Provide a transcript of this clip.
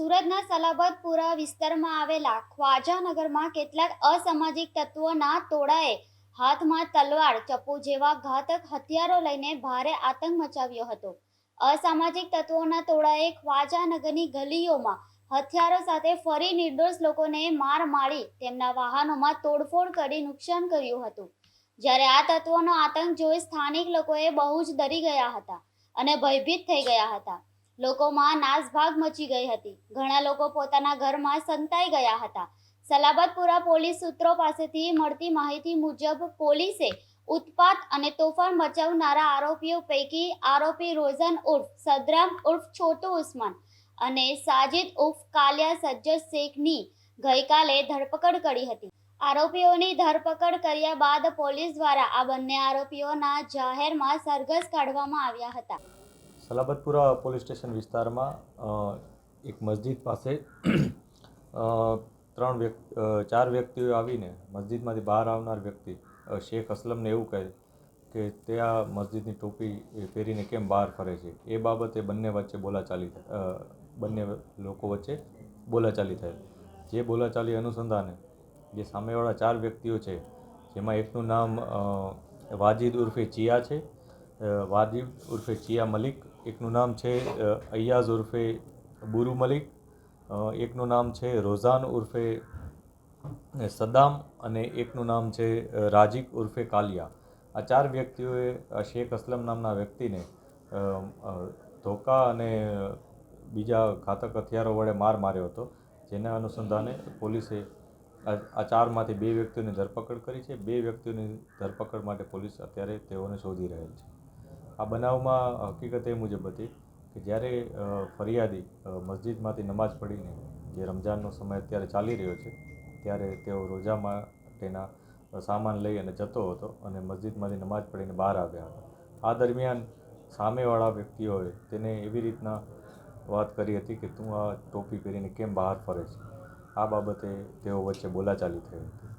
સુરતના સલાબતપુરા વિસ્તારમાં આવેલા ખ્વાજાનગરમાં કેટલાક અસામાજિક તત્વોના ટોળાએ હાથમાં તલવાર, ચપ્પુ જેવા ઘાતક હથિયારો લઈને ભારે આતંક મચાવ્યો હતો. અસામાજિક તત્વોના ટોળાએ ખ્વાજાનગરની ગલીઓમાં હથિયારો સાથે ફરી નિર્દોષ લોકોને માર મારી તેમના વાહનોમાં તોડફોડ કરી નુકસાન કર્યું હતું. જ્યારે આ તત્વોનો આતંક જોઈ સ્થાનિક લોકોએ બહુ જ ડરી ગયા હતા અને ભયભીત થઈ ગયા હતા. લોકોમાં નાસભાગ મચી ગઈ હતી. ઘણા લોકો પોતાના ઘરમાં સંતાઈ ગયા હતા. સલાબતપુરા પોલીસ સૂત્રો પાસેથી મળતી માહિતી મુજબ પોલીસે ઉત્પાત અને તોફાન મચાવનારા આરોપીઓ પૈકી આરોપી રોઝન ઉર્ફ, સદરામ ઉર્ફ, છોટુ ઉસ્માન અને સાજિદ ઉર્ફ, કાલિયા સજ્જદ શેખની ગઈકાલે ધરપકડ કરી હતી. આરોપીઓની ધરપકડ કર્યા બાદ પોલીસ દ્વારા આ બંને આરોપીઓના જાહેરમાં સરઘસ કાઢવામાં આવ્યા હતા. સલાબતપુરા પોલીસ સ્ટેશન વિસ્તારમાં એક મસ્જિદ પાસે ત્રણ વ્યક્તિ ચાર વ્યક્તિઓ આવીને મસ્જિદમાંથી બહાર આવનાર વ્યક્તિ શેખ અસલમને એવું કહે કે તે આ મસ્જિદની ટોપી પહેરીને કેમ બહાર ફરે છે? એ બાબતે બંને વચ્ચે બોલાચાલી બંને લોકો વચ્ચે બોલાચાલી થઈ જે બોલાચાલી અનુસંધાને જે સામેવાળા ચાર વ્યક્તિઓ છે, જેમાં એકનું નામ વાજિદ ઉર્ફે ચિયા છે વાજિદ ઉર્ફે ચિયા મલિક એકનું નામ છે અય્યાઝ ઉર્ફે બુરુ મલિક એકનું નામ છે રોઝાન ઉર્ફે સદામ અને એકનું નામ છે રાજીક ઉર્ફે કાલિયા. આ ચાર વ્યક્તિઓએ શેખ અસલમ નામના વ્યક્તિને ધોકા અને બીજા ઘાતક હથિયારો વડે માર માર્યો હતો, જેના અનુસંધાને પોલીસે આ ચારમાંથી બે વ્યક્તિઓની ધરપકડ કરી છે. બે વ્યક્તિઓની ધરપકડ માટે પોલીસ અત્યારે તેઓને શોધી રહેલ છે. આ બનાવમાં હકીકત એ મુજબ હતી કે જ્યારે ફરિયાદી મસ્જિદમાંથી નમાઝ પઢીને જે રમઝાનનો સમય અત્યારે ચાલી રહ્યો છે, ત્યારે તેઓ રોજા માટેના સામાન લઈ અને જતો હતો અને મસ્જિદમાંથી નમાઝ પઢીને બહાર આવ્યા હતા. આ દરમિયાન સામેવાળા વ્યક્તિઓએ તેને એવી રીતના વાત કરી હતી કે, તું આ ટોપી પહેરીને કેમ બહાર ફરે છે? આ બાબતે તેઓ વચ્ચે બોલાચાલી થઈ હતી.